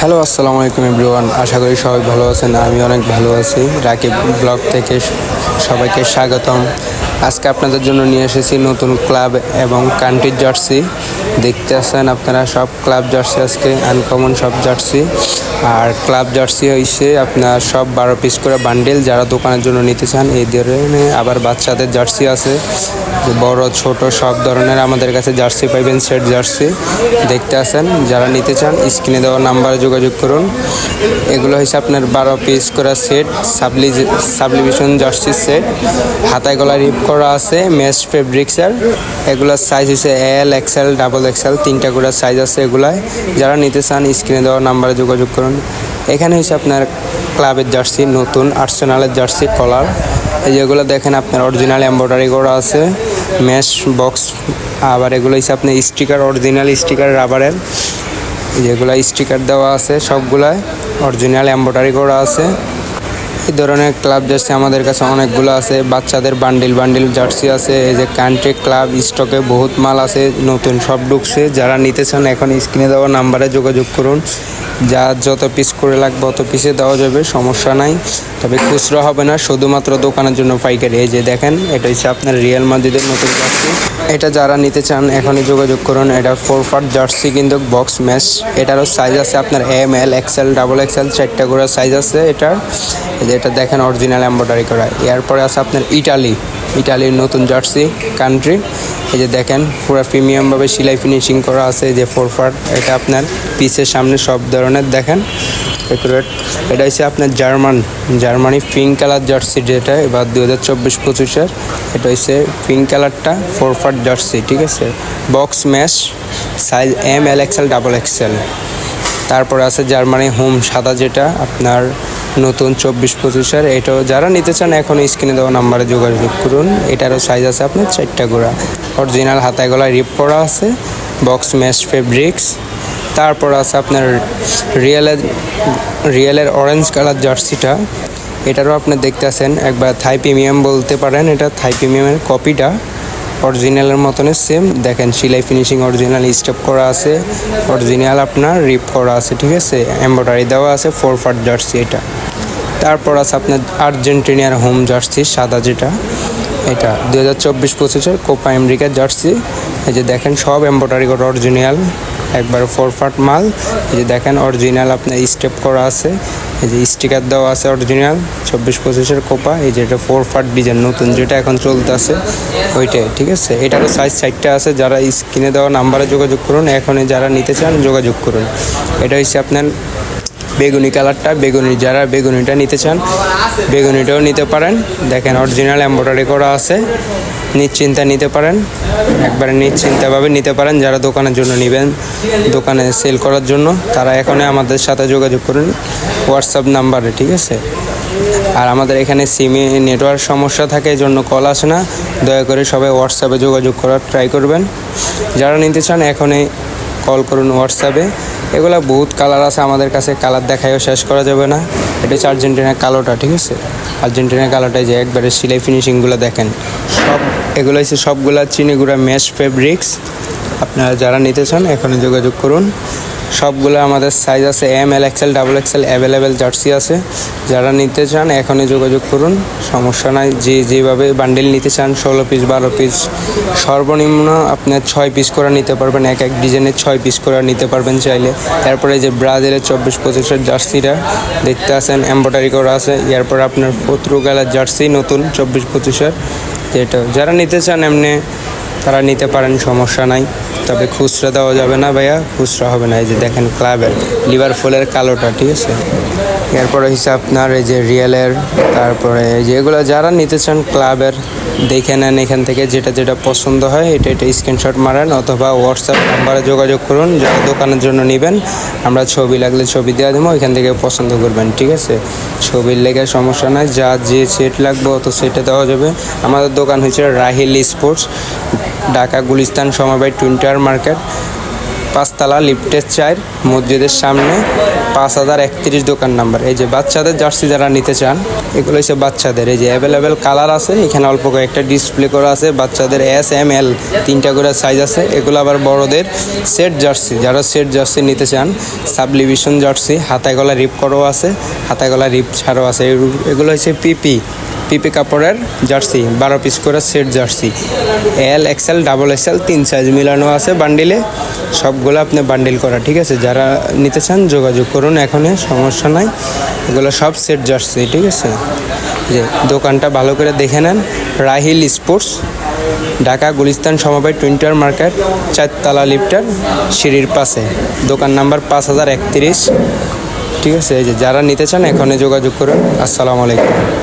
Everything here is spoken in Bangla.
হ্যালো, আসসালামু আলাইকুম এভরিওয়ান। আশা করি সবাই ভালো আছেন, আমি অনেক ভালো আছি। রাকিব ব্লগ থেকে সবাইকে স্বাগতম। আজকে আপনাদের জন্য নিয়ে এসেছি নতুন ক্লাব এবং কান্ট্রি জার্সি। দেখতে আসেন আপনারা সব ক্লাব জার্সি আজকে আনকমন সব জার্সি। আর ক্লাব জার্সি হয়েছে আপনার সব বারো পিস করে বান্ডেল যারা দোকানের জন্য নিতে চান, এই ধরনের আবার বাচ্চাদের জার্সি আছে। বড়, ছোট সব ধরনের আমাদের কাছে জার্সি পাইবেন, সেট জার্সি। দেখতে আসেন যারা নিতে চান, স্ক্রিনে দেওয়া নাম্বারে যোগাযোগ করুন। এগুলো হচ্ছে আপনার বারো পিস করা সেট, সাবলি সাবলিভিশন জার্সি সেট। হাতায় গলা রিপ করা আছে মেস ফেব্রিক্সের এগুলোর সাইজ হচ্ছে এল এক্সেল ডাবল এক্সেল তিনটা করে সাইজ আছে এগুলায় যারা নিতে চান স্ক্রিনে দেওয়া নাম্বারে যোগাযোগ করুন। এখানে হচ্ছে আপনার ক্লাবের জার্সি নতুন আর্সেনালের জার্সি কলার এই যেগুলো দেখেন, আপনার অরিজিনাল এম্ব্রয়ডারি করা আছে। ম্যাশ বক্স আবার এগুলো হচ্ছে আপনার স্টিকার অরিজিনাল স্টিকার রাবারের যেগুলো স্টিকার দেওয়া আছে সবগুলাই। অরিজিনাল এম্ব্রয়ডারি করা আছে। এই ধরনের ক্লাব জার্সি আমাদের কাছে অনেকগুলো আছে। বাচ্চাদের বান্ডিল বান্ডিল জার্সি আছে। এই যে কান্ট্রি ক্লাব স্টকে বহুত মাল আছে, নতুন সব ঢুকছে। যারা নিতে চান এখন স্ক্রিনে দেওয়া নাম্বারে যোগাযোগ করুন। যা যত পিস করে লাগবে অত পিসে দেওয়া যাবে, সমস্যা নাই। তবে খুচরো হবে না, শুধুমাত্র দোকানের জন্য পাইকারি। এই যে দেখেন, এটা হচ্ছে আপনার রিয়েল মাদিদের নতুন জার্সি এটা যারা নিতে চান, এখনই যোগাযোগ করুন। এটা ফোর ফাট জার্সি কিন্তু বক্স ম্যাচ এটারও সাইজ আছে আপনার M L XL double XL চারটা করে সাইজ আছে এটার। যে এটা দেখেন অরিজিনাল এম্ব্রয়ডারি করা। এরপরে আছে আপনার ইটালি ইটালির নতুন জার্সি কান্ট্রি এই যে দেখেন, পুরো প্রিমিয়ামভাবে সিলাই ফিনিশিং করা আছে যে ফোর এটা আপনার পিসের সামনে সব ধরনের দেখেন। একুরেট এটা হচ্ছে আপনার German Germany pink colour jersey যেটা, এবার দু হাজার চব্বিশ পঁচিশের। এটা হচ্ছে পিঙ্ক কালারটা ফোর জার্সি, ঠিক আছে? Box mesh size M L XL double XL তারপরে আছে জার্মানি হোম সাদা যেটা, আপনার নতুন চব্বিশ পঁচিশের, এটাও যারা নিতে চান, এখন স্ক্রিনে দেওয়া নাম্বারে যোগাযোগ করুন। এটারও সাইজ আছে আপনার চারটা গোড়া। অরিজিনাল হাতায় গলায় রিপ করা আছে বক্স ম্যাশ ফেব্রিক্স তারপর আছে আপনার রিয়েলের রিয়েলের অরেঞ্জ কালার জার্সিটা। এটারও আপনি দেখতে আছেন একবার থাই প্রিমিয়াম বলতে পারেন, এটা থাই প্রিমিয়ামের কপিটা অরিজিনালের মতনে সেম দেখেন, সিলাই ফিনিশিং অরিজিনাল স্টেপ করা আছে। অরিজিনাল আপনার রিপ করা আছে, ঠিক আছে? এম্ব্রয়ডারি দেওয়া আছে ফোর ফার জার্সি এটা। তারপর আছে আপনার আর্জেন্টিনিয়ার হোম জার্সি, সাদা যেটা। এটা দু হাজার চব্বিশ পঁচিশের কোপা আমেরিকার জার্সি। এই যে দেখেন, সব এম্ব্রয়ডারি করা অরিজিনাল একবার ফোর ফাট মাল। এই যে দেখেন অরিজিনাল আপনার স্টেপ করা আছে। এই যে স্টিকার দেওয়া আছে অরিজিনাল চব্বিশ পঁচিশের কোপা এই যে এটা ফোর ফাট ডিজাইন নতুন যেটা এখন চলতে আছে ওইটাই, ঠিক আছে? এটারও সাইজ সাইডটা আছে। যারা স্ক্রিনে দেওয়া নাম্বারে যোগাযোগ করুন, এখনই যারা নিতে চান, যোগাযোগ করুন। এটা হচ্ছে আপনার বেগুনি কালারটা, বেগুনি, যারা বেগুনিটা নিতে চান, বেগুনিটাও নিতে পারেন। দেখেন অরিজিনাল এম্ব্রয়ডারি করা আছে। নিশ্চিন্তা নিতে পারেন। একবারে নিশ্চিন্তাভাবে নিতে পারেন যারা দোকানের জন্য নেবেন। দোকানে সেল করার জন্য। তারা এখনই আমাদের সাথে যোগাযোগ করুন। হোয়াটসঅ্যাপ নাম্বারে ঠিক আছে? আর আমাদের এখানে সিমে নেটওয়ার্ক সমস্যা থাকে এই জন্য কল আসে না। দয়া করে সবাই হোয়াটসঅ্যাপে যোগাযোগ করার ট্রাই করবেন। যারা নিতে চান, এখনই কল করুন হোয়াটসঅ্যাপে এগুলো বহুত কালার আছে আমাদের কাছে কালার দেখায়ও শেষ করা যাবে না। এটা হচ্ছে আর্জেন্টিনার কালোটা, ঠিক আছে? আর্জেন্টিনার কালোটাই যে একবারে সিলাই ফিনিশিংগুলো দেখেন। সব এগুলো হচ্ছে সবগুলা চিনিগুড়া ম্যাশ ফেব্রিক্স আপনারা যারা নিতে চান এখানে যোগাযোগ করুন। সবগুলো আমাদের সাইজ আছে M L XL double XL available jersey আছে। যারা নিতে চান, এখনই যোগাযোগ করুন। সমস্যা নাই, যে যেভাবে বান্ডেল নিতে চান, ষোলো পিস বারো পিস সর্বনিম্ন আপনার ছয় পিস করে নিতে পারবেন। এক এক ডিজাইনের ছয় পিস করে নিতে পারবেন চাইলে। তারপরে যে ব্রাজিলের চব্বিশ পঁচিশের জার্সিটা দেখতে আছেন এম্ব্রয়ডারি করা আছে। এরপর আপনার পর্তুগালের জার্সি নতুন, চব্বিশ পঁচিশের যেটা যারা নিতে চান, এমনি তারা নিতে পারেন, সমস্যা নাই। তবে খুচরা দেওয়া যাবে না ভাইয়া, খুচরা হবে না। এই যে দেখেন ক্লাবের লিভার ফুলের কালোটা, ঠিক আছে? এরপরে হচ্ছে আপনার এই যে রিয়েলের তারপরে যেগুলো যারা নিতে চান ক্লাবের দেখে নেন এখান থেকে যেটা যেটা পছন্দ হয়, এটা এটা স্ক্রিনশট মারেন অথবা হোয়াটসঅ্যাপ নাম্বারে যোগাযোগ করুন যারা দোকানের জন্য নেবেন। আমরা ছবি লাগলে ছবি দেওয়া দেবো এখান থেকে পছন্দ করবেন, ঠিক আছে? ছবির লেগে সমস্যা নয় যা যে সেট লাগবে অত সেটে দেওয়া যাবে। আমাদের দোকান হয়েছে রাহিল স্পোর্টস, ঢাকা গুলিস্তান সমবায়, টুইন্টার মার্কেট। পাঁচতলা লিফটের চার মসজিদের সামনে পাঁচ হাজার একত্রিশ দোকান নাম্বার। এই যে বাচ্চাদের জার্সি যারা নিতে চান, এগুলো হচ্ছে বাচ্চাদের। এই যে অ্যাভেলেবেল কালার আছে, এখানে অল্প কয়েকটা ডিসপ্লে করা আছে, বাচ্চাদের এস এম এল তিনটা করে সাইজ আছে। এগুলো আবার বড়দের সেট জার্সি। যারা সেট জার্সি নিতে চান সাবলিভিশন জার্সি, হাতায় গলা রিপ করাও আছে, হাতায় গলা রিপ ছাড়াও আছে। এগুলো হচ্ছে পিপি পিপি কাপড়ের জার্সি, বারো পিস করে set jersey. L XL double XL তিন সাইজ মিলানো আছে বান্ডিলে সবগুলো আপনি বান্ডিল করা, ঠিক আছে? যারা নিতে চান যোগাযোগ করুন, এখনই সমস্যা নাই। এগুলো সব সেট জার্সি, ঠিক আছে? যে দোকানটা ভালো করে দেখে নেন। রাহিল স্পোর্টস, ঢাকা গুলিস্তান সমবায় টুইন্টার মার্কেট, চারতলা লিফটার সিঁড়ির পাশে। দোকান নাম্বার পাঁচ হাজার একত্রিশ। ঠিক আছে? এই যে যারা নিতে চান, এখনই যোগাযোগ করুন। আসসালামু আলাইকুম।